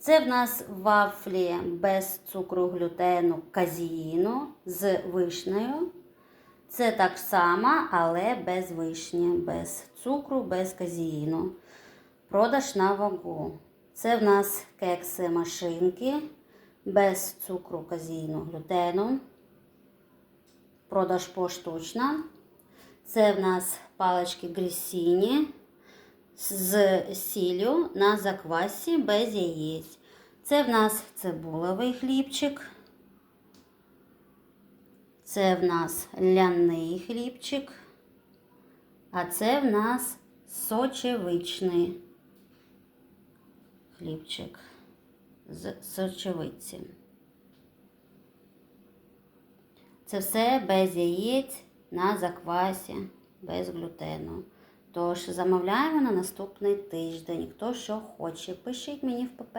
Це в нас вафлі без цукру, глютену, казіїну з вишнею. Це так само, але без вишні, без цукру, без казіїну. Продаж на вагу. Це в нас кекси машинки без цукру, казіїну, глютену. Продаж поштучно. Це в нас палички грісіні з сіллю на заквасі без яєць. Це в нас цибулевий хлібчик. Це в нас ляний хлібчик. А це в нас сочевичний хлібчик з сочевиці. Це все без яєць на заквасі, без глютену. Тож замовляємо на наступний тиждень. Хто що хоче, пишіть мені в ПП.